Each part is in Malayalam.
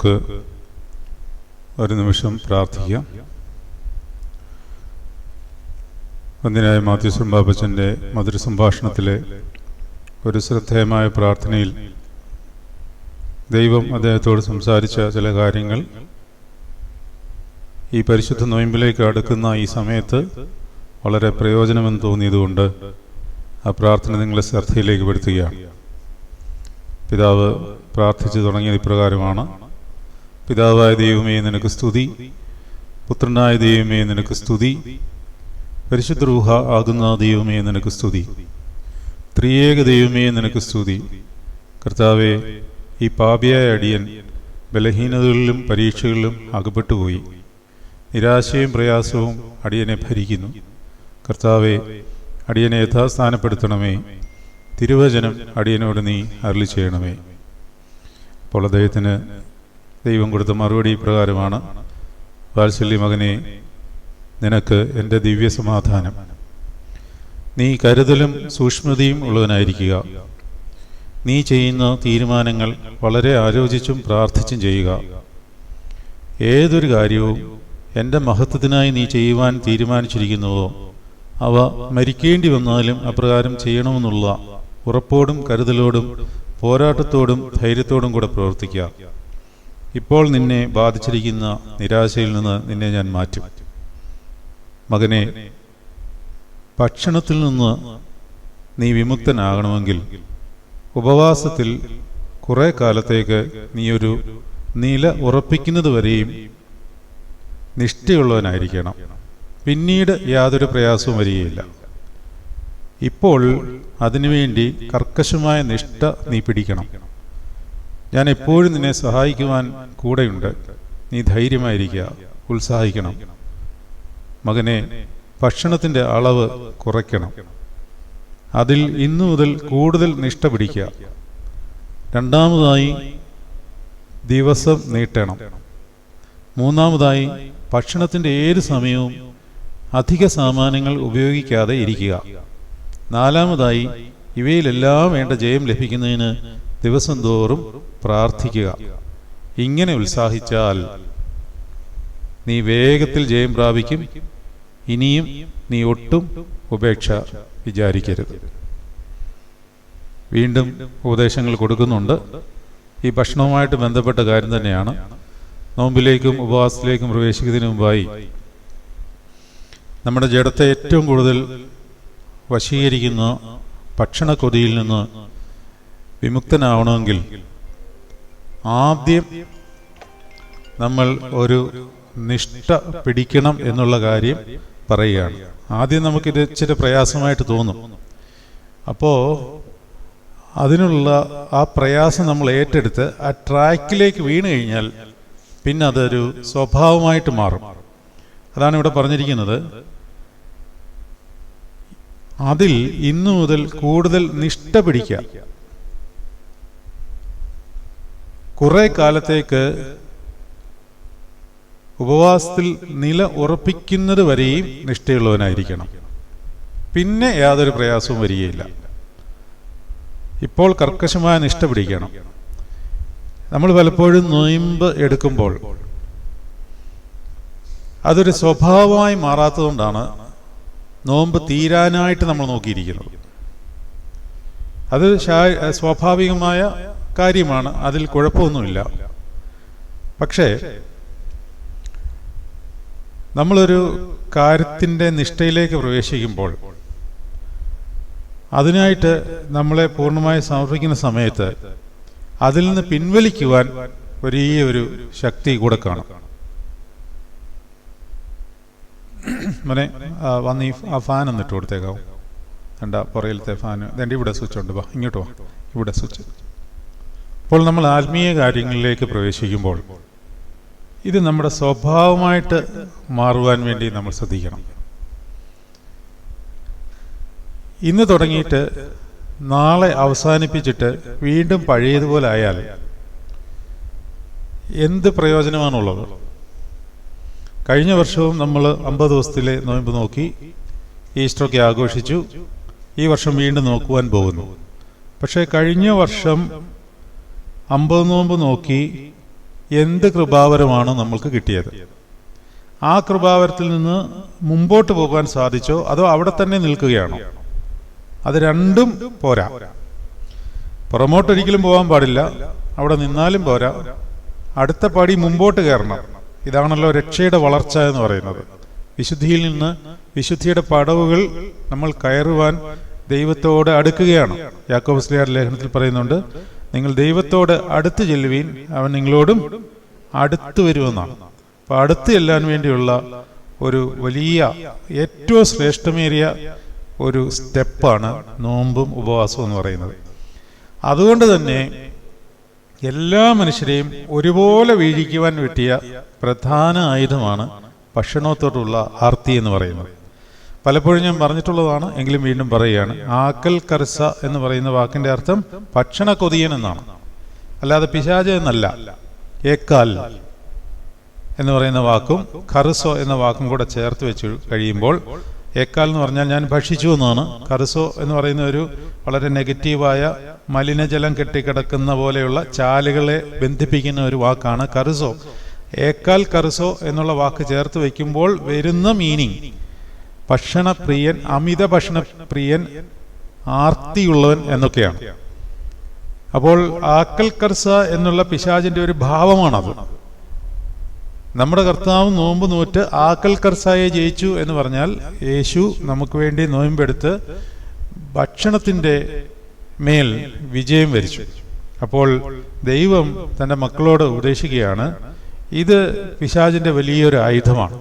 നമുക്ക് ഒരു നിമിഷം പ്രാർത്ഥിക്കാം. വന്ദിനായ മാത്യു ബാബച്ചന്റെ മധുര സംഭാഷണത്തിലെ ഒരു ശ്രദ്ധേയമായ പ്രാർത്ഥനയിൽ ദൈവം അദ്ദേഹത്തോട് സംസാരിച്ച ചില കാര്യങ്ങൾ ഈ പരിശുദ്ധ നോയമ്പിലേക്ക് അടുക്കുന്ന ഈ സമയത്ത് വളരെ പ്രയോജനമെന്ന് തോന്നിയതുകൊണ്ട് ആ പ്രാർത്ഥന നിങ്ങളെ ശ്രദ്ധയിലേക്ക് പെടുത്തുകയാണ്. പിതാവ് പ്രാർത്ഥിച്ചു തുടങ്ങിയത് ഇപ്രകാരമാണ്. പിതാവായ ദൈവമേ നിനക്ക് സ്തുതി. പുത്രനായ ദൈവമേ നിനക്ക് സ്തുതി. പരിശുദ്ധ രൂഹ ആകുന്ന ദൈവമേ നിനക്ക് സ്തുതി. ത്രിയേക ദൈവമേ നിനക്ക് സ്തുതി. കർത്താവെ ഈ പാപിയായ അടിയൻ ബലഹീനതകളിലും പരീക്ഷകളിലും അകപ്പെട്ടുപോയി. നിരാശയും പ്രയാസവും അടിയനെ ഭരിക്കുന്നു. കർത്താവെ അടിയനെ യഥാസ്ഥാനപ്പെടുത്തണമേ. തിരുവചനം അടിയനോട് നീ അരളി ചെയ്യണമേ അപ്പോൾ അദ്ദേഹത്തിന് ദൈവം കൊടുത്ത മറുപടി പ്രകാരമാണ് വാത്സല്യ മകനെ നിനക്ക് എന്റെ ദിവ്യ സമാധാനം. നീ കരുതലും സൂക്ഷ്മതയും ഉള്ളവനായിരിക്കുക. നീ ചെയ്യുന്ന തീരുമാനങ്ങൾ വളരെ ആലോചിച്ചും പ്രാർത്ഥിച്ചും ചെയ്യുക. ഏതൊരു കാര്യവും എന്റെ മഹത്വത്തിനായി നീ ചെയ്യുവാൻ തീരുമാനിച്ചിരിക്കുന്നുവോ അവ മരിക്കേണ്ടി വന്നാലും അപ്രകാരം ചെയ്യണമെന്നുള്ള ഉറപ്പോടും കരുതലോടും പോരാട്ടത്തോടും ധൈര്യത്തോടും കൂടെ പ്രവർത്തിക്കുക. ഇപ്പോൾ നിന്നെ ബാധിച്ചിരിക്കുന്ന നിരാശയിൽ നിന്ന് നിന്നെ ഞാൻ മാറ്റും. മകനെ ഭക്ഷണത്തിൽ നിന്ന് നീ വിമുക്തനാകണമെങ്കിൽ ഉപവാസത്തിൽ കുറെ കാലത്തേക്ക് നീ ഒരു നില ഉറപ്പിക്കുന്നത് വരെയും നിഷ്ഠയുള്ളവനായിരിക്കണം. പിന്നീട് യാതൊരു പ്രയാസവും വരികയില്ല. ഇപ്പോൾ അതിനുവേണ്ടി കർക്കശമായ നിഷ്ഠ നീ പിടിക്കണം. ഞാൻ എപ്പോഴും നിന്നെ സഹായിക്കുവാൻ കൂടെയുണ്ട്. നീ ധൈര്യമായിരിക്കുക. ഉത്സാഹിക്കണം. മകനെ ഭക്ഷണത്തിന്റെ അളവ് കുറയ്ക്കണം. അതിൽ ഇന്നു മുതൽ കൂടുതൽ നിഷ്ഠ പിടിക്കുക. രണ്ടാമതായി ദിവസം നീട്ടണം. മൂന്നാമതായി ഭക്ഷണത്തിന്റെ ഏത് സമയവും അധിക സാമാനങ്ങൾ ഉപയോഗിക്കാതെ ഇരിക്കുക. നാലാമതായി ഇവയിലെല്ലാം വേണ്ട ജയം ലഭിക്കുന്നതിന് ദിവസം തോറും പ്രാർത്ഥിക്കുക. ഇങ്ങനെ ഉത്സാഹിച്ചാൽ നീ വേഗത്തിൽ ജയം പ്രാപിക്കും. ഇനിയും നീ ഒട്ടും ഉപേക്ഷ വിചാരിക്കരുത്. വീണ്ടും ഉപദേശങ്ങൾ കൊടുക്കുന്നുണ്ട്. ഈ ഭക്ഷണവുമായിട്ട് ബന്ധപ്പെട്ട കാര്യം തന്നെയാണ്. നോമ്പിലേക്കും ഉപവാസത്തിലേക്കും പ്രവേശിക്കുന്നതിന് മുമ്പായി നമ്മുടെ ജഡത്തെ ഏറ്റവും കൂടുതൽ വശീകരിക്കുന്ന ഭക്ഷണ കൊതിയിൽ നിന്ന് വിമുക്തനാവണമെങ്കിൽ ആദ്യം നമ്മൾ ഒരു നിഷ്ഠ പിടിക്കണം എന്നുള്ള കാര്യം പറയുകയാണ്. ആദ്യം നമുക്കിത് ഇച്ചിരി പ്രയാസമായിട്ട് തോന്നും. അപ്പോൾ അതിനുള്ള ആ പ്രയാസം നമ്മൾ ഏറ്റെടുത്ത് ആ ട്രാക്കിലേക്ക് വീണ് കഴിഞ്ഞാൽ പിന്നെ അതൊരു സ്വഭാവമായിട്ട് മാറും. അതാണ് ഇവിടെ പറഞ്ഞിരിക്കുന്നത്. അതിൽ ഇന്നു മുതൽ കൂടുതൽ നിഷ്ഠ പിടിക്കുക. കുറെ കാലത്തേക്ക് ഉപവാസത്തിൽ നില ഉറപ്പിക്കുന്നത് വരെയും നിഷ്ഠയുള്ളവനായിരിക്കണം. പിന്നെ യാതൊരു പ്രയാസവും വരികയില്ല. ഇപ്പോൾ കർക്കശമായ നിഷ്ഠ പിടിക്കണം. നമ്മൾ പലപ്പോഴും നൊയിമ്പ് എടുക്കുമ്പോൾ അതൊരു സ്വഭാവമായി മാറാത്തതുകൊണ്ടാണ് നോമ്പ് തീരാനായിട്ട് നമ്മൾ നോക്കിയിരിക്കുന്നത്. അത് സ്വാഭാവികമായ കാര്യമാണ്. അതിൽ കുഴപ്പമൊന്നുമില്ല. പക്ഷേ നമ്മളൊരു കാര്യത്തിന്റെ നിഷ്ഠയിലേക്ക് പ്രവേശിക്കുമ്പോൾ അതിനായിട്ട് നമ്മളെ പൂർണമായി സമർപ്പിക്കുന്ന സമയത്ത് അതിൽ നിന്ന് പിൻവലിക്കുവാൻ വലിയ ഒരു ശക്തി കൂടെ കാണും. മോനെ വന്ന് ഈ ആ ഫാൻ ഒന്നിട്ട് കൊടുത്തേക്കാവും. രണ്ടാ പുറയിലത്തെ ഫാൻ എന്റെ ഇവിടെ സ്വിച്ച് ഉണ്ട്. വാ ഇങ്ങോട്ട് വാ. ഇവിടെ സ്വിച്ച് അപ്പോൾ നമ്മൾ ആത്മീയ കാര്യങ്ങളിലേക്ക് പ്രവേശിക്കുമ്പോൾ ഇത് നമ്മുടെ സ്വഭാവമായിട്ട് മാറുവാൻ വേണ്ടി നമ്മൾ ശ്രദ്ധിക്കണം. ഇന്ന് തുടങ്ങിയിട്ട് നാളെ അവസാനിപ്പിച്ചിട്ട് വീണ്ടും പഴയതുപോലെ ആയാൽ എന്ത് പ്രയോജനമാണുള്ളത്? കഴിഞ്ഞ വർഷവും നമ്മൾ അമ്പത് ദിവസത്തിലെ നോയമ്പ് നോക്കി ഈസ്റ്ററൊക്കെ ആഘോഷിച്ചു. ഈ വർഷം വീണ്ടും നോക്കുവാൻ പോകുന്നു. പക്ഷേ കഴിഞ്ഞ വർഷം അമ്പത് നോമ്പ് നോക്കി എന്ത് കൃപാവരമാണ് നമ്മൾക്ക് കിട്ടിയത്? ആ കൃപാവരത്തിൽ നിന്ന് മുമ്പോട്ട് പോകാൻ സാധിച്ചോ? അതോ അവിടെ തന്നെ നിൽക്കുകയാണോ? അത് രണ്ടും പോരാ. പുറമോട്ട് ഒരിക്കലും പോകാൻ പാടില്ല. അവിടെ നിന്നാലും പോരാ. അടുത്ത പടി മുമ്പോട്ട് കയറണം. ഇതാണല്ലോ രക്ഷയുടെ വളർച്ച എന്ന് പറയുന്നത്. വിശുദ്ധിയിൽ നിന്ന് വിശുദ്ധിയുടെ പടവുകൾ നമ്മൾ കയറുവാൻ ദൈവത്തോട് അടുക്കുകയാണ്. യാക്കോബ് ശ്രീയാർ ലേഖനത്തിൽ പറയുന്നുണ്ട് നിങ്ങൾ ദൈവത്തോട് അടുത്ത് ചെല്ലുവീൻ അവൻ നിങ്ങളോടും അടുത്ത് വരുമെന്നാണ് അപ്പൊ അടുത്ത് ചെല്ലാൻ വേണ്ടിയുള്ള ഒരു വലിയ ഏറ്റവും ശ്രേഷ്ഠമേറിയ ഒരു സ്റ്റെപ്പാണ് നോമ്പും ഉപവാസവും എന്ന് പറയുന്നത്. അതുകൊണ്ട് തന്നെ എല്ലാ മനുഷ്യരെയും ഒരുപോലെ വീഴിക്കുവാൻ പറ്റിയ പ്രധാന ആയുധമാണ് ഭക്ഷണത്തോടുള്ള ആർത്തി എന്ന് പറയുന്നത്. പലപ്പോഴും ഞാൻ പറഞ്ഞിട്ടുള്ളതാണ് എങ്കിലും വീണ്ടും പറയുകയാണ്. ആക്കൽ കർസ എന്ന് പറയുന്ന വാക്കിന്റെ അർത്ഥം ഭക്ഷണ കൊതിയൻ എന്നാണ്. അല്ലാതെ പിശാച എന്നല്ല ഏക്കാൽ എന്ന് പറയുന്ന വാക്കും കറുസോ എന്ന വാക്കും കൂടെ ചേർത്ത് വെച്ച് കഴിയുമ്പോൾ ഏക്കാൽ എന്ന് പറഞ്ഞാൽ ഞാൻ ഭക്ഷിച്ചു എന്നാണ്. കറുസോ എന്ന് പറയുന്ന ഒരു വളരെ നെഗറ്റീവായ മലിനജലം കെട്ടിക്കിടക്കുന്ന പോലെയുള്ള ചാലുകളെ ബന്ധിപ്പിക്കുന്ന ഒരു വാക്കാണ് കറുസോ ഏക്കാൽ കറുസോ എന്നുള്ള വാക്ക് ചേർത്ത് വയ്ക്കുമ്പോൾ വരുന്ന മീനിങ് ഭക്ഷണപ്രിയൻ അമിത ഭക്ഷണപ്രിയൻ ആർത്തിയുള്ളവൻ എന്നൊക്കെയാണ്. അപ്പോൾ ആക്കൽ കർസ എന്നുള്ള പിശാചിന്റെ ഒരു ഭാവമാണത്. നമ്മുടെ കർത്താവ് നോമ്പ് നോറ്റ് ആക്കൽ കർസായെ ജയിച്ചു എന്ന് പറഞ്ഞാൽ യേശു നമുക്ക് വേണ്ടി നോയമ്പെടുത്ത് ഭക്ഷണത്തിന്റെ മേൽ വിജയം വരിച്ചു. അപ്പോൾ ദൈവം തന്റെ മക്കളോട് ഉപദേശിക്കുകയാണ് ഇത് പിശാചിന്റെ വലിയൊരു ആയുധമാണ്.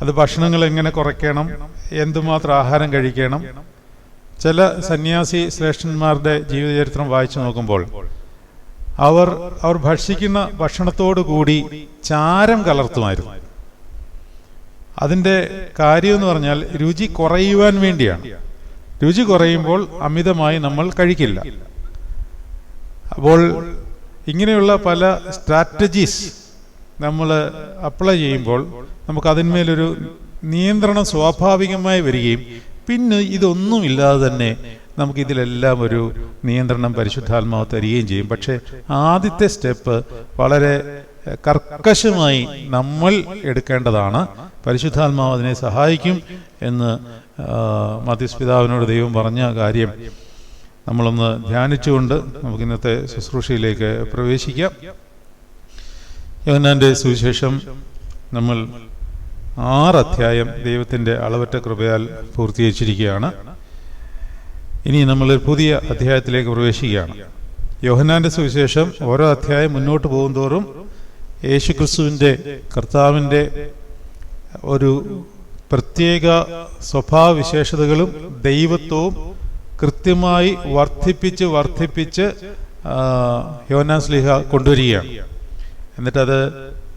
അത് ഭക്ഷണങ്ങൾ എങ്ങനെ കുറയ്ക്കണം? എന്തുമാത്രം ആഹാരം കഴിക്കണം? ചില സന്യാസി ശ്രേഷ്ഠന്മാരുടെ ജീവചരിത്രം വായിച്ചു നോക്കുമ്പോൾ അവർ അവർ ഭക്ഷിക്കുന്ന ഭക്ഷണത്തോടു കൂടി ചാരം കലർത്തുമായിരുന്നു. അതിന്റെ കാര്യം എന്ന് പറഞ്ഞാൽ രുചി കുറയുവാൻ വേണ്ടിയാണ്. രുചി കുറയുമ്പോൾ അമിതമായി നമ്മൾ കഴിക്കില്ല. അപ്പോൾ ഇങ്ങനെയുള്ള പല സ്ട്രാറ്റജീസ് നമ്മൾ അപ്ലൈ ചെയ്യുമ്പോൾ നമുക്ക് അതിന്മേലൊരു നിയന്ത്രണം സ്വാഭാവികമായി വരികയും പിന്നെ ഇതൊന്നുമില്ലാതെ തന്നെ നമുക്ക് ഇതിലെല്ലാം ഒരു നിയന്ത്രണം പരിശുദ്ധാത്മാവ് തരികയും ചെയ്യും. പക്ഷേ ആദ്യത്തെ സ്റ്റെപ്പ് വളരെ കർക്കശമായി നമ്മൾ എടുക്കേണ്ടതാണ്. പരിശുദ്ധാത്മാവ് അതിനെ സഹായിക്കും എന്ന് മധ്യസ്പിതാവിനോട് ദൈവം പറഞ്ഞ കാര്യം നമ്മളൊന്ന് ധ്യാനിച്ചുകൊണ്ട് നമുക്ക് ഇന്നത്തെ ശുശ്രൂഷയിലേക്ക് പ്രവേശിക്കാം. യോഹന്നാന്റെ സുവിശേഷം നമ്മൾ ആറ് അധ്യായം ദൈവത്തിന്റെ അളവറ്റ കൃപയാൽ പൂർത്തീകരിച്ചിരിക്കുകയാണ്. ഇനി നമ്മൾ പുതിയ അധ്യായത്തിലേക്ക് പ്രവേശിക്കുകയാണ്. യോഹന്നാന്റെ സുവിശേഷം ഓരോ അധ്യായം മുന്നോട്ട് പോകും തോറും യേശു ക്രിസ്തുവിന്റെ കർത്താവിന്റെ ഒരു പ്രത്യേക സ്വഭാവവിശേഷതകളും ദൈവത്വവും കൃത്യമായി വർദ്ധിപ്പിച്ച് വർദ്ധിപ്പിച്ച് യോനാസ്ലിഹ കൊണ്ടുവരികയാണ്. എന്നിട്ടത്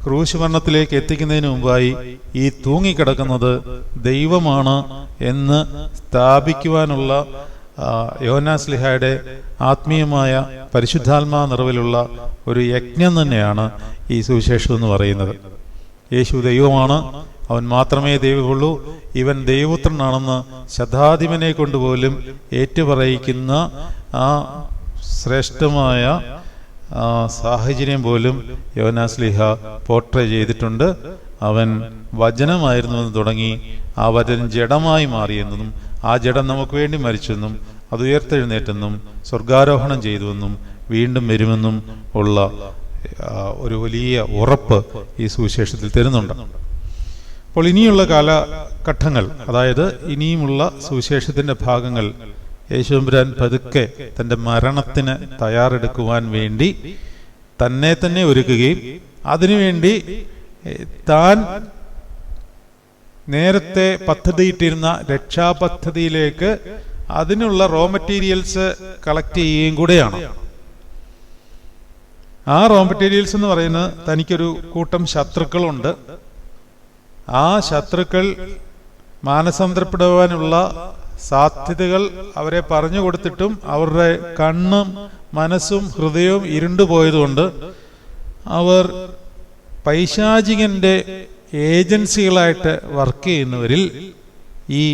ക്രൂശ് മരണത്തിലേക്ക് എത്തിക്കുന്നതിന് മുമ്പായി ഈ തൂങ്ങിക്കിടക്കുന്നത് ദൈവമാണ് എന്ന് സ്ഥാപിക്കുവാനുള്ള യോനാസ്ലിഹയുടെ ആത്മീയമായ പരിശുദ്ധാത്മാ നിറവിലുള്ള ഒരു യജ്ഞം തന്നെയാണ് ഈ സുവിശേഷം എന്ന് പറയുന്നത്. യേശു ദൈവമാണ് അവൻ മാത്രമേ ദൈവമുള്ളൂ ഇവൻ ദൈവപുത്രനാണെന്ന് ശതാധിപനെ കൊണ്ടുപോലും ഏറ്റുപറയിക്കുന്ന ആ ശ്രേഷ്ഠമായ സാഹചര്യം പോലും യോനാസ്ലിഹ പോർട്രേ ചെയ്തിട്ടുണ്ട്. അവൻ വചനമായിരുന്നുവെന്ന് തുടങ്ങി ആ വചനം ജഡമായി മാറിയെന്നും ആ ജഡം നമുക്ക് വേണ്ടി മരിച്ചെന്നും അത് ഉയർത്തെഴുന്നേറ്റെന്നും സ്വർഗാരോഹണം ചെയ്തുവെന്നും വീണ്ടും വരുമെന്നും ഉള്ള ഒരു വലിയ ഉറപ്പ് ഈ സുവിശേഷത്തിൽ തരുന്നുണ്ട്. അപ്പോൾ ഇനിയുള്ള കാലഘട്ടങ്ങൾ അതായത് ഇനിയുമുള്ള സുവിശേഷത്തിന്റെ ഭാഗങ്ങൾ യേശുമ്പുരാൻ പതുക്കെ തന്റെ മരണത്തിന് തയ്യാറെടുക്കുവാൻ വേണ്ടി തന്നെ തന്നെ ഒരുക്കുകയും അതിനുവേണ്ടി താൻ നേരത്തെ പദ്ധതിയിട്ടിരുന്ന രക്ഷാപദ്ധതിയിലേക്ക് അതിനുള്ള റോ മെറ്റീരിയൽസ് കളക്ട് ചെയ്യുകയും കൂടെയാണ്. ആ റോ മെറ്റീരിയൽസ് എന്ന് പറയുന്നത് തനിക്കൊരു കൂട്ടം ശത്രുക്കളുണ്ട്. ആ ശത്രുക്കൾ മാനസാന്തരപ്പെടുവാനുള്ള സാധ്യതകൾ അവരെ പറഞ്ഞു കൊടുത്തിട്ടും അവരുടെ കണ്ണും മനസ്സും ഹൃദയവും ഇരുണ്ടുപോയതുകൊണ്ട് അവർ പൈശാചികന്റെ ഏജൻസികളായിട്ട് വർക്ക് ചെയ്യുന്നവരിൽ ഈ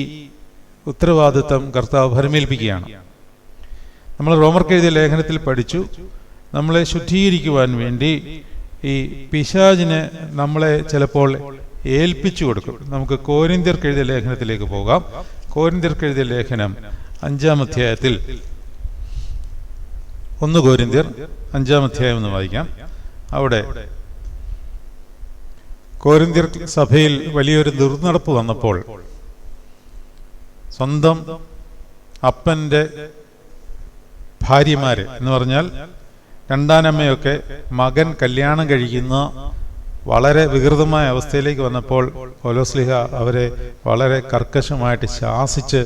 ഉത്തരവാദിത്വം കർത്താവ് ഭരമേൽപ്പിക്കുകയാണ്. നമ്മൾ റോമർക്ക് എഴുതിയ ലേഖനത്തിൽ പഠിച്ചു നമ്മളെ ശുദ്ധീകരിക്കുവാൻ വേണ്ടി ഈ പിശാജിന് നമ്മളെ ചിലപ്പോൾ ഏൽപ്പിച്ചു കൊടുക്കും. നമുക്ക് കോരിന്ത്യർക്ക് എഴുതിയ ലേഖനത്തിലേക്ക് പോകാം. കോരിന്ത്യർക്ക് എഴുതിയ ലേഖനം അഞ്ചാം അധ്യായത്തിൽ. ഒന്ന് കോരിന്തിർ അഞ്ചാം അധ്യായം എന്ന് വായിക്കാം. അവിടെ കോരിന്തിർ സഭയിൽ വലിയൊരു ദുർനടപ്പ് വന്നപ്പോൾ സ്വന്തം അപ്പന്റെ ഭാര്യമാര് എന്ന് പറഞ്ഞാൽ രണ്ടാനമ്മയൊക്കെ മകൻ കല്യാണം കഴിക്കുന്ന വളരെ വികൃതമായ അവസ്ഥയിലേക്ക് വന്നപ്പോൾ കൊലോസ്ലിഹ അവരെ വളരെ കർക്കശമായിട്ട് ശാസിച്ച്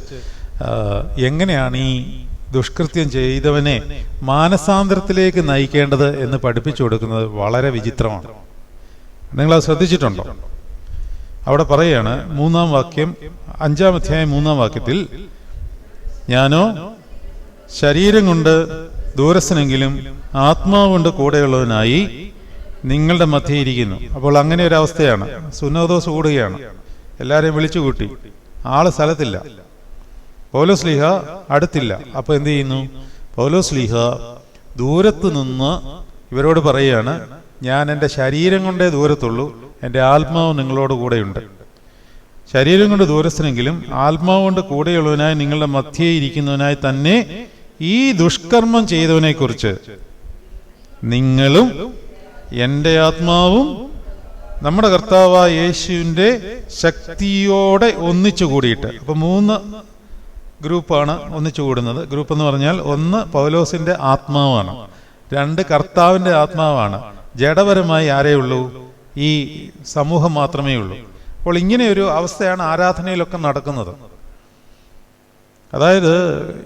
എങ്ങനെയാണ് ഈ ദുഷ്കൃത്യം ചെയ്തവനെ മാനസാന്തരത്തിലേക്ക് നയിക്കേണ്ടത് എന്ന് പഠിപ്പിച്ചു കൊടുക്കുന്നത് വളരെ വിചിത്രമാണ്. നിങ്ങളത് ശ്രദ്ധിച്ചിട്ടുണ്ടോ? അവിടെ പറയുകയാണ് മൂന്നാം വാക്യം അഞ്ചാം അധ്യായം മൂന്നാം വാക്യത്തിൽ ഞാനോ ശരീരം കൊണ്ട് ദൂരസ്ഥനെങ്കിലും ആത്മാവ് കൊണ്ട് കൂടെയുള്ളവനായി നിങ്ങളുടെ മധ്യേ ഇരിക്കുന്നു. അപ്പോൾ അങ്ങനെ ഒരു അവസ്ഥയാണ്. സുന്നോദോസ് കൂടുകയാണ്. എല്ലാവരെയും വിളിച്ചു കൂട്ടി. ആൾ സ്ഥലത്തില്ല. പൗലോസ് ലീഹ അടുത്തില്ല. അപ്പൊ എന്ത് ചെയ്യുന്നു? പൗലോസ് ലീഹ ദൂരത്ത് നിന്ന് ഇവരോട് പറയുകയാണ് ഞാൻ എന്റെ ശരീരം കൊണ്ടേ ദൂരത്തുള്ളൂ. എന്റെ ആത്മാവ് നിങ്ങളോട് കൂടെയുണ്ട്. ശരീരം കൊണ്ട് ദൂരസ്ഥനെങ്കിലും ആത്മാവ് കൊണ്ട് കൂടെയുള്ളവനായി നിങ്ങളുടെ മധ്യേ ഇരിക്കുന്നവനായി തന്നെ ഈ ദുഷ്കർമ്മം ചെയ്തവനെക്കുറിച്ച് നിങ്ങളും എന്റെ ആത്മാവും നമ്മുടെ കർത്താവായ യേശുവിന്റെ ശക്തിയോടെ ഒന്നിച്ചു കൂടിയിട്ട്. അപ്പൊ മൂന്ന് ഗ്രൂപ്പാണ് ഒന്നിച്ചു കൂടുന്നത്. ഗ്രൂപ്പ് എന്ന് പറഞ്ഞാൽ ഒന്ന് പൗലോസിന്റെ ആത്മാവാണ്. രണ്ട് കർത്താവിന്റെ ആത്മാവാണ്. ജഡപരമായി ആരേ ഉള്ളൂ? ഈ സമൂഹം മാത്രമേ ഉള്ളൂ. അപ്പോൾ ഇങ്ങനെ ഒരു അവസ്ഥയാണ് ആരാധനയിലൊക്കെ നടക്കുന്നത്. അതായത്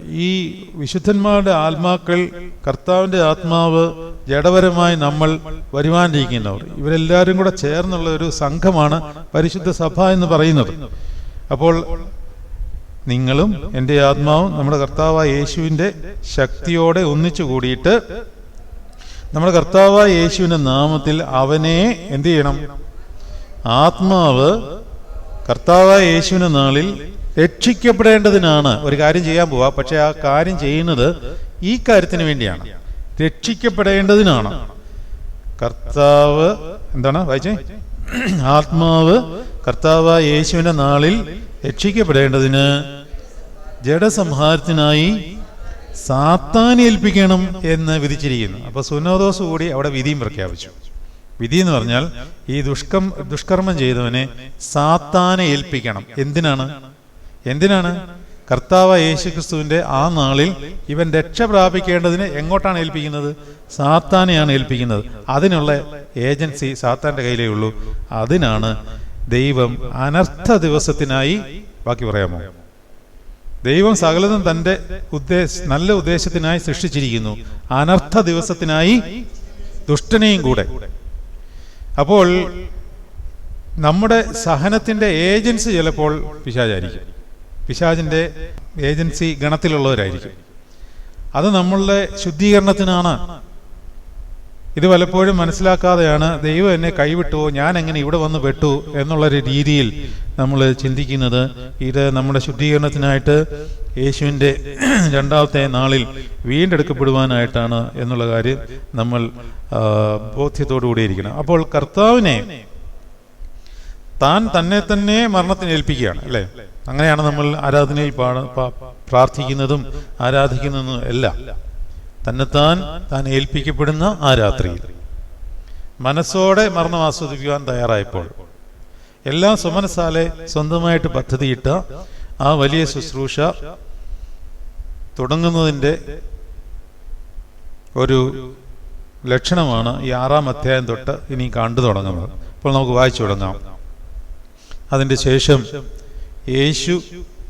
ഈ വിശുദ്ധന്മാരുടെ ആത്മാക്കൾ കർത്താവിന്റെ ആത്മാവ് ജഡപരമായി നമ്മൾ വരുവാനിരിക്കുന്നവർ. ഇവരെല്ലാവരും കൂടെ ചേർന്നുള്ള ഒരു സംഘമാണ് പരിശുദ്ധ സഭ എന്ന് പറയുന്നത്. അപ്പോൾ നിങ്ങളും എന്റെ ആത്മാവും നമ്മുടെ കർത്താവായ യേശുവിന്റെ ശക്തിയോടെ ഒന്നിച്ചു കൂടിയിട്ട് നമ്മുടെ കർത്താവായ യേശുവിന്റെ നാമത്തിൽ അവനെ എന്ത് ചെയ്യണം? ആത്മാവ് കർത്താവായ യേശുവിന്റെ നാളിൽ രക്ഷിക്കപ്പെടേണ്ടതിനാണ് ഒരു കാര്യം ചെയ്യാൻ പോവാ. പക്ഷെ ആ കാര്യം ചെയ്യുന്നത് ഈ കാര്യത്തിന് വേണ്ടിയാണ്. രക്ഷിക്കപ്പെടേണ്ടതിനാണ്. കർത്താവ് എന്താണ്? വായിച്ചേ. ആത്മാവ് കർത്താവ് യേശുവിന്റെ നാളിൽ രക്ഷിക്കപ്പെടേണ്ടതിന് ജഡസംഹാരത്തിനായി സാത്താൻ ഏൽപ്പിക്കണം എന്ന് വിധിച്ചിരിക്കുന്നു. അപ്പൊ സുനോദോസ് കൂടി അവിടെ വിധിയും പ്രഖ്യാപിച്ചു. വിധി എന്ന് പറഞ്ഞാൽ ഈ ദുഷ്കം ദുഷ്കർമ്മം ചെയ്തവനെ സാത്താനെ ഏൽപ്പിക്കണം. എന്തിനാണ്? എന്തിനാണ്? കർത്താവ് യേശുക്രിസ്തുവിന്റെ ആ നാളിൽ ഇവൻ രക്ഷ പ്രാപിക്കേണ്ടതിന് എങ്ങോട്ടാണ് ഏൽപ്പിക്കുന്നത്? സാത്താനെയാണ് ഏൽപ്പിക്കുന്നത്. അതിനുള്ള ഏജൻസി സാത്താന്റെ കയ്യിലേ ഉള്ളൂ. അതിനാണ് ദൈവം അനർത്ഥ ദിവസത്തിനായി ബാക്കി പറയാമോ? ദൈവം സകലതും തന്റെ ഉദ്ദേശ നല്ല ഉദ്ദേശത്തിനായി സൃഷ്ടിച്ചിരിക്കുന്നു. അനർത്ഥ ദിവസത്തിനായി ദുഷ്ടനെയും കൂടെ. അപ്പോൾ നമ്മുടെ സഹനത്തിന്റെ ഏജൻസി ചിലപ്പോൾ പിശാചായിരിക്കും പിശാചിന്റെ ഏജൻസി ഗണത്തിലുള്ളവരായിരിക്കും. അത് നമ്മളുടെ ശുദ്ധീകരണത്തിനാണ്. ഇത് പലപ്പോഴും മനസ്സിലാക്കാതെയാണ് ദൈവം എന്നെ കൈവിട്ടുവോ ഞാൻ എങ്ങനെ ഇവിടെ വന്ന് പെട്ടു എന്നുള്ളൊരു രീതിയിൽ നമ്മൾ ചിന്തിക്കുന്നത്. ഇത് നമ്മുടെ ശുദ്ധീകരണത്തിനായിട്ട് യേശുവിന്റെ രണ്ടാമത്തെ നാളിൽ വീണ്ടെടുക്കപ്പെടുവാനായിട്ടാണ് എന്നുള്ള കാര്യം നമ്മൾ ആ, ബോധ്യത്തോടു കൂടി ഇരിക്കണം. അപ്പോൾ കർത്താവിനെ താൻ തന്നെ തന്നെ മരണത്തിന് ഏൽപ്പിക്കുകയാണ് അല്ലേ? അങ്ങനെയാണ് നമ്മൾ ആരാധനയിൽ പാട പ്രാർത്ഥിക്കുന്നതും ആരാധിക്കുന്നതും എല്ലാം. തന്നെത്താൻ താൻ ഏൽപ്പിക്കപ്പെടുന്ന ആ രാത്രിയിൽ. മനസ്സോടെ മരണം ആസ്വദിക്കുവാൻ തയ്യാറായപ്പോൾ എല്ലാ സുമനസാലെ സ്വന്തമായിട്ട് പദ്ധതിയിട്ട ആ വലിയ ശുശ്രൂഷ തുടങ്ങുന്നതിന്റെ ഒരു ലക്ഷണമാണ് ഈ ആറാം അധ്യായം തൊട്ട് ഇനി കണ്ടു തുടങ്ങുന്നത്. അപ്പോൾ നമുക്ക് വായിച്ചു തുടങ്ങാം. അതിന്റെ ശേഷം യേശു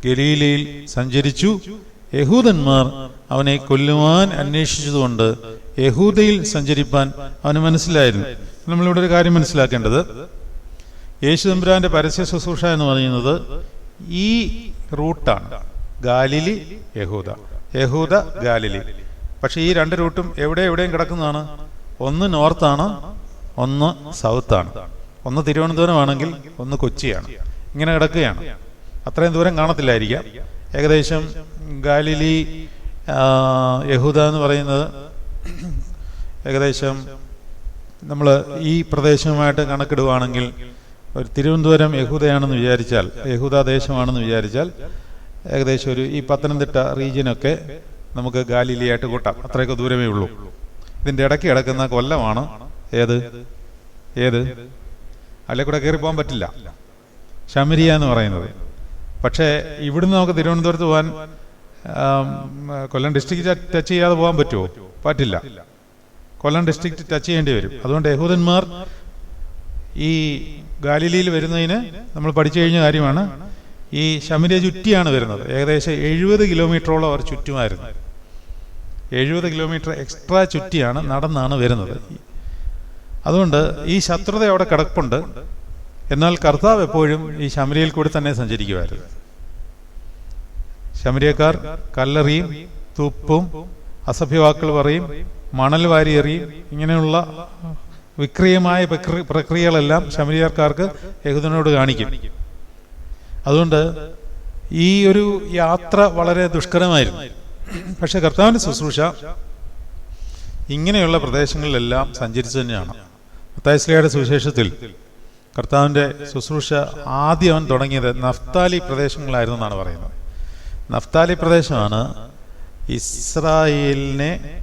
ഗലീലയിൽ സഞ്ചരിച്ചു. യഹൂദന്മാർ അവനെ കൊല്ലുവാൻ അന്വേഷിച്ചതുകൊണ്ട് യഹൂദയിൽ സഞ്ചരിപ്പാൻ അവന് മനസ്സിലായിരുന്നു. നമ്മളിവിടെ ഒരു കാര്യം മനസ്സിലാക്കേണ്ടത്. യേശു തമ്പുരാന്റെ പരസ്യ ശുശ്രൂഷ എന്ന് പറയുന്നത് ഈ റൂട്ടാണ്. ഗാലിലി യഹൂദ. യഹൂദ ഗാലിലി. പക്ഷെ ഈ രണ്ട് റൂട്ടും എവിടെ എവിടെയും കിടക്കുന്നതാണ്? ഒന്ന് നോർത്താണ് ഒന്ന് സൗത്താണ്. ഒന്ന് തിരുവനന്തപുരമാണെങ്കിൽ ഒന്ന് കൊച്ചിയാണ്. ഇങ്ങനെ കിടക്കുകയാണ്. അത്രയും ദൂരം കാണത്തില്ലായിരിക്കാം. ഏകദേശം ഗാലിലി യഹൂദ എന്ന് പറയുന്നത് ഏകദേശം നമ്മൾ ഈ പ്രദേശവുമായിട്ട് കണക്കിടുവാണെങ്കിൽ ഒരു തിരുവനന്തപുരം യഹൂദയാണെന്ന് വിചാരിച്ചാൽ യഹൂദ ദേശമാണെന്ന് വിചാരിച്ചാൽ ഏകദേശം ഒരു ഈ പത്തനംതിട്ട റീജിയനൊക്കെ നമുക്ക് ഗാലിലിയായിട്ട് കൂട്ടാം. അത്രയൊക്കെ ദൂരമേ ഉള്ളൂ. ഇതിന്റെ ഇടയ്ക്ക് കിടക്കുന്ന കൊല്ലമാണ്. ഏത്? ഏത്? അല്ലെ കൂടെ കയറി പോകാൻ പറ്റില്ല. ശമരിയ എന്ന് പറയുന്നത്. പക്ഷേ ഇവിടുന്ന് നമുക്ക് തിരുവനന്തപുരത്ത് പോകാൻ കൊല്ലം ഡിസ്ട്രിക്റ്റ് ടച്ച് ചെയ്യാതെ പോകാൻ പറ്റുമോ? പറ്റില്ല. കൊല്ലം ഡിസ്ട്രിക്റ്റ് ടച്ച് ചെയ്യേണ്ടി വരും. അതുകൊണ്ട് യഹൂദന്മാർ ഈ ഗാലിലിയിൽ വരുന്നതിന് നമ്മൾ പഠിച്ചു കഴിഞ്ഞ കാര്യമാണ്. ഈ ശമരിയ ചുറ്റിയാണ് വരുന്നത്. ഏകദേശം എഴുപത് കിലോമീറ്ററോളം അവർ ചുറ്റുമായിരുന്നു. എഴുപത് കിലോമീറ്റർ എക്സ്ട്രാ ചുറ്റിയാണ് നടന്നാണ് വരുന്നത്. അതുകൊണ്ട് ഈ ശത്രുത അവിടെ കിടപ്പുണ്ട്. എന്നാൽ കർത്താവ് എപ്പോഴും ഈ ശമരിയിൽ കൂടി തന്നെ സഞ്ചരിക്കുമായിരുന്നു. ശമരിയക്കാർ കല്ലെറിയും തുപ്പും അസഭ്യവാക്കൾ പറയും മണൽ വാരിയെറിയും ഇങ്ങനെയുള്ള വിക്രിയമായ പ്രക്രിയകളെല്ലാം ശമരിയക്കാർക്ക് യഹുദനോട് കാണിക്കും. അതുകൊണ്ട് ഈ ഒരു യാത്ര വളരെ ദുഷ്കരമായിരുന്നു. പക്ഷെ കർത്താവിന്റെ ശുശ്രൂഷ ഇങ്ങനെയുള്ള പ്രദേശങ്ങളിലെല്ലാം സഞ്ചരിച്ചു തന്നെയാണ്. മത്തായസ്ലിയുടെ സുവിശേഷത്തിൽ കർത്താവിന്റെ ശുശ്രൂഷ ആദ്യം അവൻ തുടങ്ങിയത് നഫ്താലി പ്രദേശങ്ങളായിരുന്നു എന്നാണ് പറയുന്നത്. നഫ്താലി പ്രദേശമാണ് ഇസ്രായേലിനെ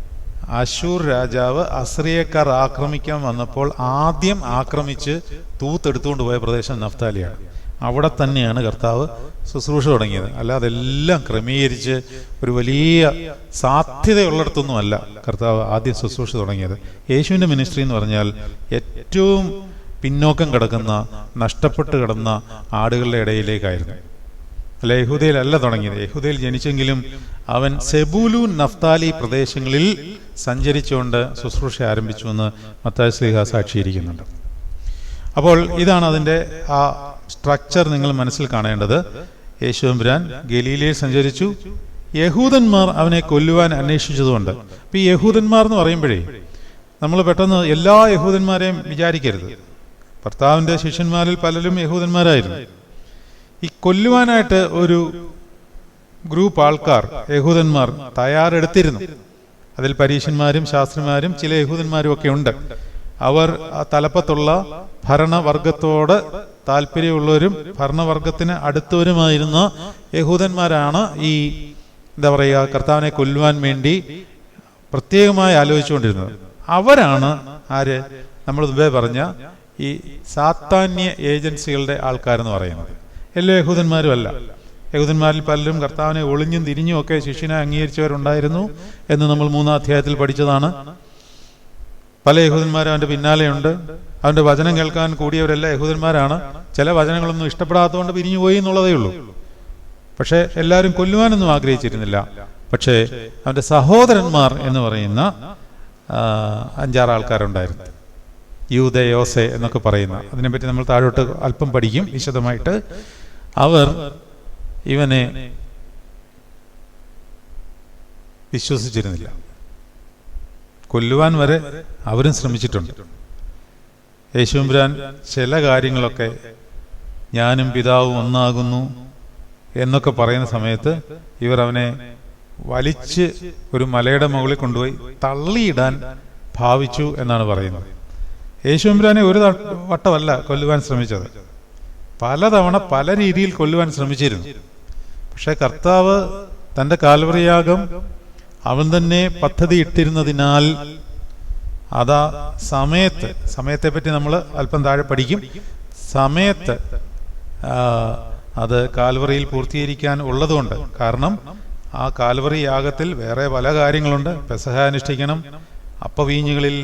അശൂർ രാജാവ് അസ്രിയക്കാർ ആക്രമിക്കാൻ വന്നപ്പോൾ ആദ്യം ആക്രമിച്ച് തൂത്തെടുത്തുകൊണ്ട് പോയ പ്രദേശം നഫ്താലിയാണ്. അവിടെ തന്നെയാണ് കർത്താവ് ശുശ്രൂഷ തുടങ്ങിയത്. അല്ലാതെ എല്ലാം ക്രമീകരിച്ച് ഒരു വലിയ സാധ്യതയുള്ളിടത്തൊന്നുമല്ല കർത്താവ് ആദ്യം ശുശ്രൂഷ തുടങ്ങിയത്. യേശുവിന്റെ മിനിസ്ട്രി എന്ന് പറഞ്ഞാൽ ഏറ്റവും പിന്നോക്കം കിടക്കുന്ന നഷ്ടപ്പെട്ട് കിടന്ന ആടുകളുടെ ഇടയിലേക്കായിരുന്നു. അല്ല യഹൂദയിലല്ല തുടങ്ങിയത്. യഹൂദയിൽ ജനിച്ചെങ്കിലും അവൻ സെബൂലൂൻ നഫ്താലി പ്രദേശങ്ങളിൽ സഞ്ചരിച്ചുകൊണ്ട് ശുശ്രൂഷ ആരംഭിച്ചു എന്ന് മത്തായ സ്ലിഹ സാക്ഷിയിരിക്കുന്നുണ്ട്. അപ്പോൾ ഇതാണ് അതിന്റെ ആ സ്ട്രക്ചർ നിങ്ങൾ മനസ്സിൽ കാണേണ്ടത്. യേശുവമ്പുരാൻ ഗലീലയിൽ സഞ്ചരിച്ചു. യഹൂദന്മാർ അവനെ കൊല്ലുവാൻ അന്വേഷിച്ചതുകൊണ്ട്. അപ്പം ഈ യഹൂദന്മാർ എന്ന് പറയുമ്പോഴേ നമ്മൾ പെട്ടെന്ന് എല്ലാ യഹൂദന്മാരെയും വിചാരിക്കരുത്. ഭർത്താവിന്റെ ശിഷ്യന്മാരിൽ പലരും യഹൂദന്മാരായിരുന്നു. ഈ കൊല്ലുവാനായിട്ട് ഒരു ഗ്രൂപ്പ് ആൾക്കാർ യഹൂദന്മാർ തയ്യാറെടുത്തിരുന്നു. അതിൽ പരീശന്മാരും ശാസ്ത്രിമാരും ചില യഹൂദന്മാരും ഒക്കെ ഉണ്ട്. അവർ ആ തലപ്പത്തുള്ള ഭരണവർഗത്തോട് താല്പര്യമുള്ളവരും ഭരണവർഗത്തിന് അടുത്തവരുമായിരുന്ന യഹൂദന്മാരാണ് ഈ എന്താ പറയുക കർത്താവിനെ കൊല്ലുവാൻ വേണ്ടി പ്രത്യേകമായി ആലോചിച്ചുകൊണ്ടിരുന്നത്. അവരാണ് ആര്? നമ്മൾ മുമ്പേ പറഞ്ഞ ഈ സാത്താന്യ ഏജൻസികളുടെ ആൾക്കാരെന്ന് പറയുന്നത്. എല്ലാ യഹൂദന്മാരും അല്ല യഹൂദന്മാരിൽ പലരും കർത്താവിനെ ഒളിഞ്ഞും തിരിഞ്ഞും ഒക്കെ ശിഷ്യനെ അംഗീകരിച്ചവരുണ്ടായിരുന്നു എന്ന് നമ്മൾ മൂന്നാം അധ്യായത്തിൽ പഠിച്ചതാണ്. പല യഹൂദന്മാരും അവന്റെ പിന്നാലെയുണ്ട്. അവന്റെ വചനം കേൾക്കാൻ കൂടിയവരെല്ലാം യഹൂദന്മാരാണ്. ചില വചനങ്ങളൊന്നും ഇഷ്ടപ്പെടാത്തതുകൊണ്ട് പിരിഞ്ഞു പോയി എന്നുള്ളതേ ഉള്ളൂ. പക്ഷേ എല്ലാവരും കൊല്ലുവാനൊന്നും ആഗ്രഹിച്ചിരുന്നില്ല. പക്ഷേ അവന്റെ സഹോദരന്മാർ എന്ന് പറയുന്ന അഞ്ചാറ് ആൾക്കാരുണ്ടായിരുന്നു. യൂത യോസെ എന്നൊക്കെ പറയുന്ന. അതിനെപ്പറ്റി നമ്മൾ താഴോട്ട് അല്പം പഠിക്കും. വിശദമായിട്ട് അവർ ഇവനെ വിശ്വസിച്ചിരുന്നില്ല. കൊല്ലുവാൻ വരെ അവരും ശ്രമിച്ചിട്ടുണ്ട്. യേശുമ്പുരാൻ ചില കാര്യങ്ങളൊക്കെ ഞാനും പിതാവും ഒന്നാകുന്നു എന്നൊക്കെ പറയുന്ന സമയത്ത് ഇവർ അവനെ വലിച്ച് ഒരു മലയുടെ മുകളിൽ കൊണ്ടുപോയി തള്ളിയിടാൻ ഭാവിച്ചു എന്നാണ് പറയുന്നത്. യേശുമ്പുരാനെ ഒരു വട്ടമല്ല കൊല്ലുവാൻ ശ്രമിച്ചത്. പലതവണ പല രീതിയിൽ കൊല്ലുവാൻ ശ്രമിച്ചിരുന്നു. പക്ഷേ കർത്താവ് തന്റെ കാൽവറിയാകം അവൻ തന്നെ പദ്ധതി ഇട്ടിരുന്നതിനാൽ അതാ സമയത്ത് സമയത്തെ പറ്റി നമ്മൾ അല്പം താഴെ പഠിക്കും. സമയത്ത് അത് കാൽവറിയിൽ പൂർത്തീകരിക്കാൻ ഉള്ളതുകൊണ്ട്. കാരണം ആ കാൽവറി യാഗത്തിൽ വേറെ പല കാര്യങ്ങളുണ്ട്. പെസഹ അനുഷ്ഠിക്കണം അപ്പവീഞ്ഞുകളിൽ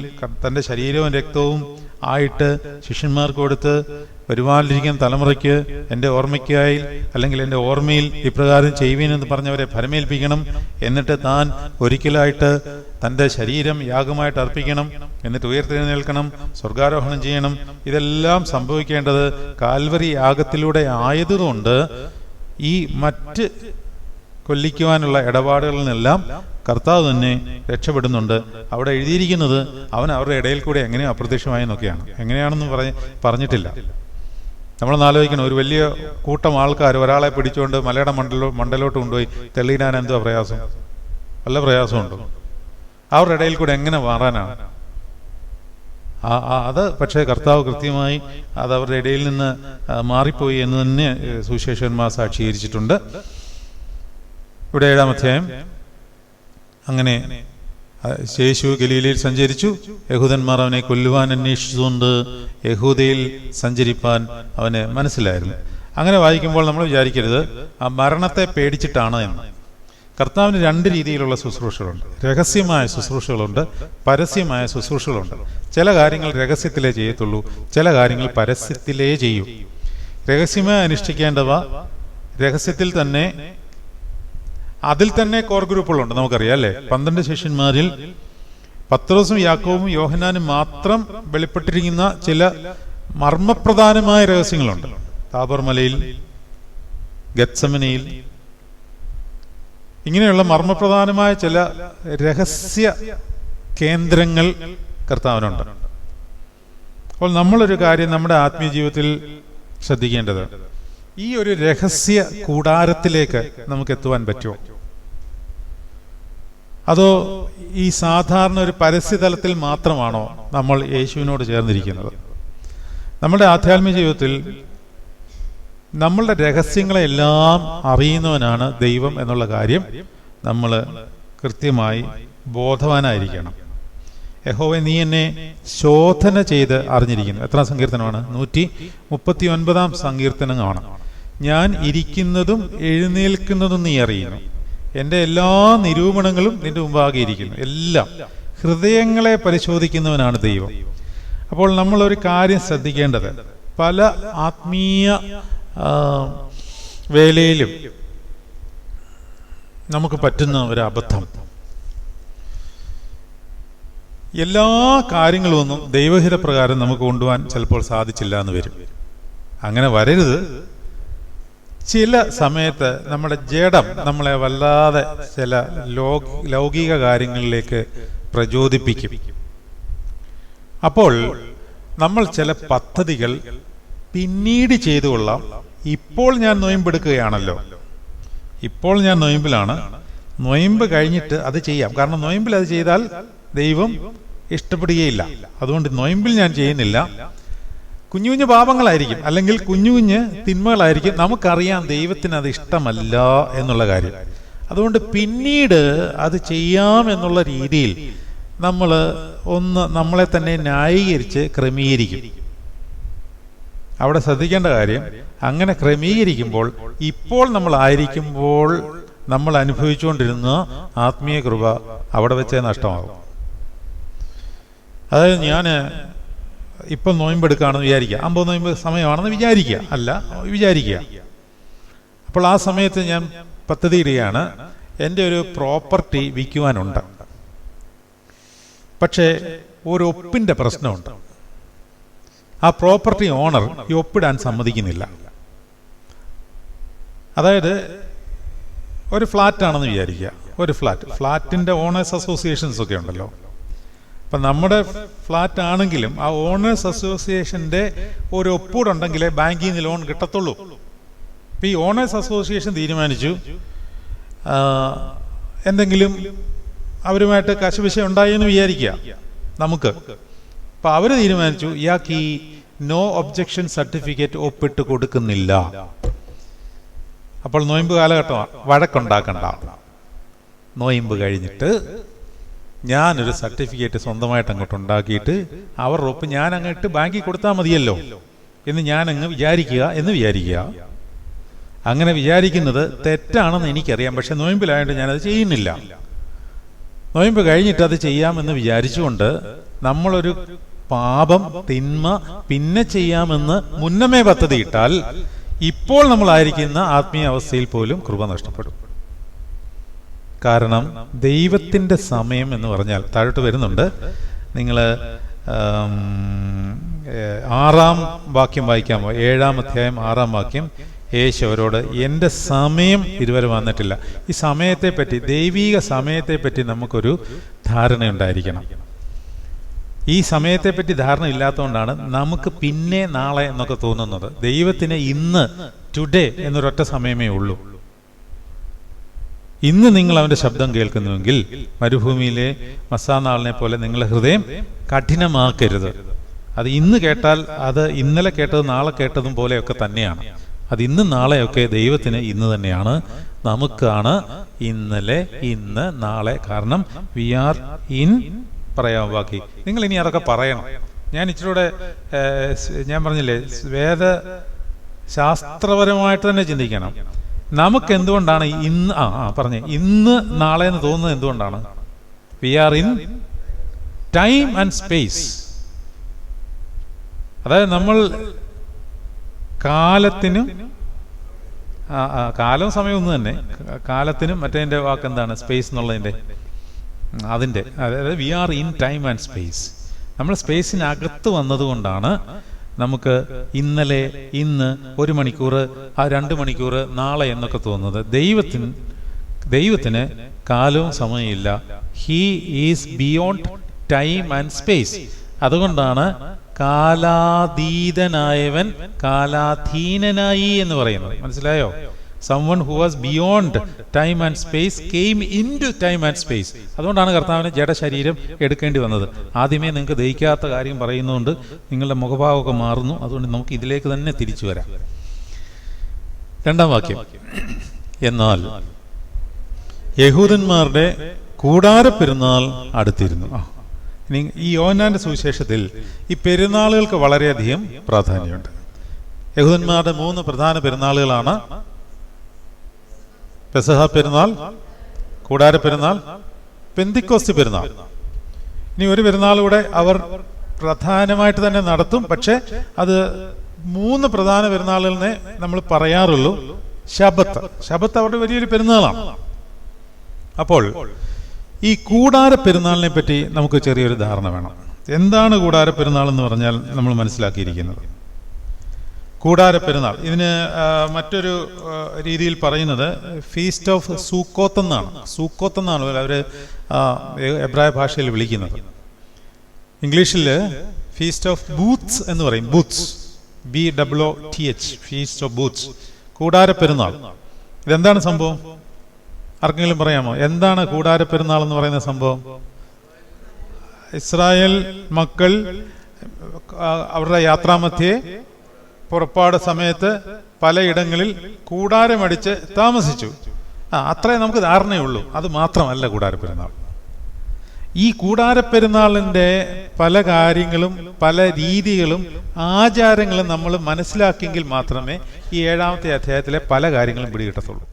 തന്റെ ശരീരവും രക്തവും ആയിട്ട് ശിഷ്യന്മാർക്ക് കൊടുത്ത് വരുവാനിരിക്കുന്ന തലമുറയ്ക്ക് എന്റെ ഓർമ്മയ്ക്കായി അല്ലെങ്കിൽ എന്റെ ഓർമ്മയിൽ ഇപ്രകാരം ചെയ്യുവീനെന്ന് പറഞ്ഞവരെ ഫലമേൽപ്പിക്കണം എന്നിട്ട് താൻ ഒരിക്കലായിട്ട് തന്റെ ശരീരം യാഗമായിട്ട് അർപ്പിക്കണം. എന്നിട്ട് ഉയർത്തെഴുന്നേൽക്കണം സ്വർഗാരോഹണം ചെയ്യണം. ഇതെല്ലാം സംഭവിക്കേണ്ടത് കാൽവരി യാഗത്തിലൂടെ ആയതുകൊണ്ട് ഈ മറ്റ് കൊല്ലിക്കുവാനുള്ള ഇടപാടുകളിൽ നിന്നെല്ലാം കർത്താവ് തന്നെ രക്ഷപ്പെടുന്നുണ്ട്. അവിടെ എഴുതിയിരിക്കുന്നത് അവൻ അവരുടെ ഇടയിൽ കൂടെ എങ്ങനെ അപ്രത്യക്ഷമായെന്നൊക്കെയാണ് എങ്ങനെയാണെന്ന് പറഞ്ഞ് പറഞ്ഞിട്ടില്ല. നമ്മളൊന്ന് ആലോചിക്കണം. ഒരു വലിയ കൂട്ടം ആൾക്കാർ ഒരാളെ പിടിച്ചുകൊണ്ട് മലയുടെ മണ്ടലോ മണ്ടലോട്ട് കൊണ്ടുപോയി തെളിയിടാൻ എന്തോ പ്രയാസം? വല്ല പ്രയാസമുണ്ടോ? അവരുടെ ഇടയിൽ കൂടെ എങ്ങനെ മാറാനാണ്? ആ- അത് പക്ഷേ കർത്താവ് കൃത്യമായി അത് അവരുടെ ഇടയിൽ നിന്ന് മാറിപ്പോയി എന്ന് തന്നെ സുശേഷന്മാർ സാക്ഷീകരിച്ചിട്ടുണ്ട്. ഇവിടെ ഏഴാം അധ്യായം. അങ്ങനെ ശേഷു ഗലീലയിൽ സഞ്ചരിച്ചു. യഹൂദന്മാർ അവനെ കൊല്ലുവാൻ അന്വേഷിച്ചുകൊണ്ട് യഹൂദയിൽ സഞ്ചരിപ്പാൻ അവന് മനസ്സിലായിരുന്നു. അങ്ങനെ വായിക്കുമ്പോൾ നമ്മൾ വിചാരിക്കരുത് ആ മരണത്തെ പേടിച്ചിട്ടാണ് എന്ന്. കർത്താവിന് രണ്ട് രീതിയിലുള്ള ശുശ്രൂഷകളുണ്ട്. രഹസ്യമായ ശുശ്രൂഷകളുണ്ട് പരസ്യമായ ശുശ്രൂഷകളുണ്ട്. ചില കാര്യങ്ങൾ രഹസ്യത്തിലേ ചെയ്യത്തുള്ളൂ ചില കാര്യങ്ങൾ പരസ്യത്തിലേ ചെയ്യൂ. രഹസ്യമായി അനുഷ്ഠിക്കേണ്ടവ രഹസ്യത്തിൽ തന്നെ അതിൽ തന്നെ കോർ ഗ്രൂപ്പുകളുണ്ട് നമുക്കറിയാം അല്ലേ? പന്ത്രണ്ട് ശിഷ്യന്മാരിൽ പത്രോസും യാക്കോവും യോഹനാനും മാത്രം വെളിപ്പെട്ടിരിക്കുന്ന ചില മർമ്മപ്രധാനമായ രഹസ്യങ്ങളുണ്ട്. താബർ മലയിൽ ഗത്സമനയിൽ. ഇങ്ങനെയുള്ള മർമ്മപ്രധാനമായ ചില രഹസ്യ കേന്ദ്രങ്ങൾ കർത്താവിനുണ്ട്. അപ്പോൾ നമ്മളൊരു കാര്യം നമ്മുടെ ആത്മീയ ജീവിതത്തിൽ ശ്രദ്ധിക്കേണ്ടത് ഈ ഒരു രഹസ്യ കൂടാരത്തിലേക്ക് നമുക്ക് എത്തുവാൻ പറ്റുമോ? അതോ ഈ സാധാരണ ഒരു പരസ്യതലത്തിൽ മാത്രമാണോ നമ്മൾ യേശുവിനോട് ചേർന്നിരിക്കുന്നത്? നമ്മുടെ ആധ്യാത്മിക ജീവിതത്തിൽ നമ്മളുടെ രഹസ്യങ്ങളെല്ലാം അറിയുന്നവനാണ് ദൈവം എന്നുള്ള കാര്യം നമ്മൾ കൃത്യമായി ബോധവാനായിരിക്കണം. യഹോവെ നീ എന്നെ ശോധന ചെയ്ത് അറിഞ്ഞിരിക്കുന്നു. എത്ര സങ്കീർത്തനമാണ്? നൂറ്റി മുപ്പത്തി ഒൻപതാം സങ്കീർത്തനമാണ്. ഞാൻ ഇരിക്കുന്നതും എഴുന്നേൽക്കുന്നതും നീ അറിയുന്നു. എന്റെ എല്ലാ നിരൂപണങ്ങളും നിന്റെ മുമ്പാകെ ഇരിക്കുന്നു. എല്ലാം ഹൃദയങ്ങളെ പരിശോധിക്കുന്നവനാണ് ദൈവം. അപ്പോൾ നമ്മൾ ഒരു കാര്യം ശ്രദ്ധിക്കേണ്ടത്. പല ആത്മീയ വേലയിലും നമുക്ക് പറ്റുന്ന ഒരു അബദ്ധം. എല്ലാ കാര്യങ്ങളും ഒന്നും ദൈവഹിത പ്രകാരം നമുക്ക് കൊണ്ടുപോകാൻ ചിലപ്പോൾ സാധിച്ചില്ല എന്ന് വരും. അങ്ങനെ വരരുത്. ചില സമയത്ത് നമ്മുടെ ജഡം നമ്മളെ വല്ലാതെ ചില ലൗകിക കാര്യങ്ങളിലേക്ക് പ്രചോദിപ്പിക്കും. അപ്പോൾ നമ്മൾ ചില പദ്ധതികൾ പിന്നീട് ചെയ്തു കൊള്ളാം. ഇപ്പോൾ ഞാൻ നൊയമ്പെടുക്കുകയാണല്ലോ. ഇപ്പോൾ ഞാൻ നൊയമ്പിലാണ്. നൊയമ്പ് കഴിഞ്ഞിട്ട് അത് ചെയ്യാം. കാരണം നൊയമ്പിൽ അത് ചെയ്താൽ ദൈവം ഇഷ്ടപ്പെടുകയില്ല. അതുകൊണ്ട് നൊയമ്പിൽ ഞാൻ ചെയ്യുന്നില്ല. കുഞ്ഞു കുഞ്ഞു പാപങ്ങളായിരിക്കും. അല്ലെങ്കിൽ കുഞ്ഞു കുഞ്ഞ് തിന്മകളായിരിക്കും. നമുക്കറിയാം ദൈവത്തിന് അത് ഇഷ്ടമല്ല എന്നുള്ള കാര്യം. അതുകൊണ്ട് പിന്നീട് അത് ചെയ്യാം എന്നുള്ള രീതിയിൽ നമ്മൾ ഒന്ന് നമ്മളെ തന്നെ ന്യായീകരിച്ച് ക്രമീകരിക്കും. അവിടെ ശ്രദ്ധിക്കേണ്ട കാര്യം അങ്ങനെ ക്രമീകരിക്കുമ്പോൾ ഇപ്പോൾ നമ്മൾ ആയിരിക്കുമ്പോൾ നമ്മൾ അനുഭവിച്ചുകൊണ്ടിരുന്ന ആത്മീയ കൃപ അവിടെ വെച്ചേ നഷ്ടമാകും. അതായത് ഞാൻ ഇപ്പം നോയമ്പെടുക്കുകയാണെന്ന് വിചാരിക്കുക. അമ്പത് നോയമ്പ് സമയമാണെന്ന് വിചാരിക്കുക. അല്ല വിചാരിക്കുക. അപ്പോൾ ആ സമയത്ത് ഞാൻ പദ്ധതി ഇടുകയാണ് എന്റെ ഒരു പ്രോപ്പർട്ടി വിൽക്കുവാനുണ്ട്. പക്ഷേ ഒരു ഒപ്പിന്റെ പ്രശ്നമുണ്ട്. ആ പ്രോപ്പർട്ടി ഓണർ ഈ ഒപ്പിടാൻ സമ്മതിക്കുന്നില്ല. അതായത് ഒരു ഫ്ലാറ്റാണെന്ന് വിചാരിക്കുക. ഒരു ഫ്ലാറ്റ്. ഫ്ലാറ്റിന്റെ ഓണേഴ്സ് അസോസിയേഷൻസ് ഒക്കെ ഉണ്ടല്ലോ. അപ്പം നമ്മുടെ ഫ്ലാറ്റ് ആണെങ്കിലും ആ ഓണേഴ്സ് അസോസിയേഷന്റെ ഒരു ഒപ്പൂടുണ്ടെങ്കിലേ ബാങ്കിൽ നിന്ന് ലോൺ കിട്ടത്തുള്ളൂ. അപ്പം ഈ ഓണേഴ്സ് അസോസിയേഷൻ തീരുമാനിച്ചു. എന്തെങ്കിലും അവരുമായിട്ട് കശുവിശ ഉണ്ടായി എന്ന് വിചാരിക്കുക നമുക്ക്. അപ്പൊ അവർ തീരുമാനിച്ചു ഇയാൾക്ക് ഈ നോ ഒബ്ജക്ഷൻ സർട്ടിഫിക്കറ്റ് ഒപ്പിട്ട് കൊടുക്കുന്നില്ല. അപ്പോൾ നോയമ്പ് കാലഘട്ടമാണ് വഴക്കുണ്ടാക്കണ്ട. നോയമ്പ് കഴിഞ്ഞിട്ട് ഞാനൊരു സർട്ടിഫിക്കറ്റ് സ്വന്തമായിട്ട് അങ്ങോട്ട് ഉണ്ടാക്കിയിട്ട് അവരുടെ ഒപ്പ് ഞാൻ അങ്ങോട്ട് ബാങ്കിൽ കൊടുത്താൽ മതിയല്ലോ എന്ന് ഞാൻ അങ്ങ് വിചാരിക്കുക എന്ന് വിചാരിക്കുക. അങ്ങനെ വിചാരിക്കുന്നത് തെറ്റാണെന്ന് എനിക്കറിയാം. പക്ഷെ നോയമ്പിലായതുകൊണ്ട് ഞാനത് ചെയ്യുന്നില്ല. നോയമ്പ് കഴിഞ്ഞിട്ട് അത് ചെയ്യാമെന്ന് വിചാരിച്ചുകൊണ്ട് നമ്മളൊരു പാപം തിന്മ പിന്നെ ചെയ്യാമെന്ന് മുന്നമേ പദ്ധതി ഇട്ടാൽ ഇപ്പോൾ നമ്മളായിരിക്കുന്ന ആത്മീയ അവസ്ഥയിൽ പോലും കൃപ നഷ്ടപ്പെടും. കാരണം ദൈവത്തിന്റെ സമയം എന്ന് പറഞ്ഞാൽ താഴോട്ട് വരുന്നുണ്ട്. നിങ്ങൾ ആറാം വാക്യം വായിക്കാമോ ഏഴാം അധ്യായം ആറാം വാക്യം. യേശു അവരോട് എന്റെ സമയം ഇതുവരെ വന്നിട്ടില്ല. ഈ സമയത്തെപ്പറ്റി ദൈവീക സമയത്തെ പറ്റി നമുക്കൊരു ധാരണയുണ്ടായിരിക്കണം. ഈ സമയത്തെപ്പറ്റി ധാരണ ഇല്ലാത്തതുകൊണ്ടാണ് നമുക്ക് പിന്നെ നാളെ എന്നൊക്കെ തോന്നുന്നത്. ദൈവത്തിന് ഇന്ന് ടുഡേ എന്നൊരൊറ്റ സമയമേ ഉള്ളൂ. ഇന്ന് നിങ്ങൾ അവന്റെ ശബ്ദം കേൾക്കുന്നുവെങ്കിൽ മരുഭൂമിയിലെ മസാനാളിനെ പോലെ നിങ്ങളുടെ ഹൃദയം കഠിനമാക്കരുത്. അത് ഇന്ന് കേട്ടാൽ അത് ഇന്നലെ കേട്ടത് നാളെ കേട്ടതും പോലെയൊക്കെ തന്നെയാണ്. അത് ഇന്നും നാളെയൊക്കെ ദൈവത്തിന് ഇന്ന് തന്നെയാണ്. നമുക്കാണ് ഇന്നലെ ഇന്ന് നാളെ. കാരണം വി ആർ ഇൻ പറയാൻ ബാക്കി നിങ്ങൾ ഇനി അതൊക്കെ പറയണം. ഞാൻ ഇച്ചിരൂടെ ഞാൻ പറഞ്ഞില്ലേ വേദ ശാസ്ത്രപരമായിട്ട് തന്നെ ചിന്തിക്കണം. നമുക്ക് എന്തുകൊണ്ടാണ് ഇന്ന് ആ ആ പറഞ്ഞേ. ഇന്ന് നാളെ എന്ന് തോന്നുന്നത് എന്തുകൊണ്ടാണ്? We are in time and space അതായത് നമ്മൾ കാലത്തിനും കാലവും സമയം ഒന്ന് തന്നെ. കാലത്തിനും മറ്റേതിന്റെ വാക്ക് എന്താണ് സ്പേസ് എന്നുള്ളതിന്റെ അതിന്റെ അതായത് we are in time and space നമ്മൾ സ്പേസിനകത്ത് വന്നതുകൊണ്ടാണ് നമുക്ക് ഇന്നലെ ഇന്ന് ഒരു മണിക്കൂർ ആ രണ്ട് മണിക്കൂർ നാളെ എന്നൊക്കെ തോന്നുന്നത് ദൈവത്തിന് ദൈവത്തിന് കാലവും സമയമില്ല. He is beyond time and space അതുകൊണ്ടാണ് കാലാതീതനായവൻ കാലാധീനനായി എന്ന് പറയുന്നത്. മനസ്സിലായോ? Someone who was beyond time and space came into time and space അതുകൊണ്ടാണ് കർത്താവിന് ജഡശരീരം എടുക്കേണ്ടി വന്നത്. ആദ്യമേ നിങ്ങൾക്ക് ദഹിക്കാത്ത കാര്യം പറയുന്നതുകൊണ്ട് നിങ്ങളുടെ മുഖഭാവമൊക്കെ മാറുന്നു. അതുകൊണ്ട് നമുക്ക് ഇതിലേക്ക് തന്നെ തിരിച്ചു വരാം. രണ്ടാം വാക്യം. എന്നാൽ യഹൂദന്മാരുടെ കൂടാര പെരുന്നാൾ അടുത്തിരുന്നു. ഈ യോനാന്റെ സുവിശേഷത്തിൽ ഈ പെരുന്നാളുകൾക്ക് വളരെയധികം പ്രാധാന്യമുണ്ട്. യഹൂദന്മാരുടെ മൂന്ന് പ്രധാന പെരുന്നാളുകളാണ് പെസഹ പെരുന്നാൾ കൂടാര പെരുന്നാൾ പെന്തിക്കോസ്തി പെരുന്നാൾ. ഇനി ഒരു പെരുന്നാൾ കൂടെ അവർ പ്രധാനമായിട്ട് തന്നെ നടത്തും. പക്ഷെ അത് മൂന്ന് പ്രധാന പെരുന്നാളുകളെ നമ്മൾ പറയാറുള്ളൂ. ശബത്ത്. ശബത്ത് അവരുടെ വലിയൊരു പെരുന്നാളാണ്. അപ്പോൾ ഈ കൂടാര പെരുന്നാളിനെ പറ്റി നമുക്ക് ചെറിയൊരു ധാരണ വേണം. എന്താണ് കൂടാര പെരുന്നാൾ എന്ന് പറഞ്ഞാൽ നമ്മൾ മനസ്സിലാക്കിയിരിക്കുന്നത്? കൂടാര പെരുന്നാൾ. ഇതിന് മറ്റൊരു രീതിയിൽ പറയുന്നത് ഫീസ്റ്റ് ഓഫ് സൂക്കോത്ത് എന്നാണ് സൂക്കോത്ത് എന്നാണ് അവർ എബ്രായ ഭാഷയിൽ വിളിക്കുന്നത്. ഇംഗ്ലീഷിൽ ഫീസ്റ്റ് ഓഫ് ബൂത്ത്സ് എന്ന് പറയും. Booths B W T H feast of booths കൂടാര പെരുന്നാൾ. ഇതെന്താണ് സംഭവം? ആർക്കെങ്കിലും പറയാമോ? എന്താണ് കൂടാര പെരുന്നാൾ എന്ന് പറയുന്ന സംഭവം? ഇസ്രായേൽ മക്കൾ അവരുടെ യാത്രാമധ്യേ പുറപ്പാട് സമയത്ത് പലയിടങ്ങളിൽ കൂടാരമടിച്ച് താമസിച്ചു. ആ അത്രേ നമുക്ക് ധാരണയുള്ളൂ. അത് മാത്രമല്ല കൂടാരപ്പെരുന്നാൾ. ഈ കൂടാരപ്പെരുന്നാളിന്റെ പല കാര്യങ്ങളും പല രീതികളും ആചാരങ്ങളും നമ്മൾ മനസ്സിലാക്കിയെങ്കിൽ മാത്രമേ ഈ ഏഴാമത്തെ അധ്യായത്തിലെ പല കാര്യങ്ങളും പിടികിട്ടത്തുള്ളൂ.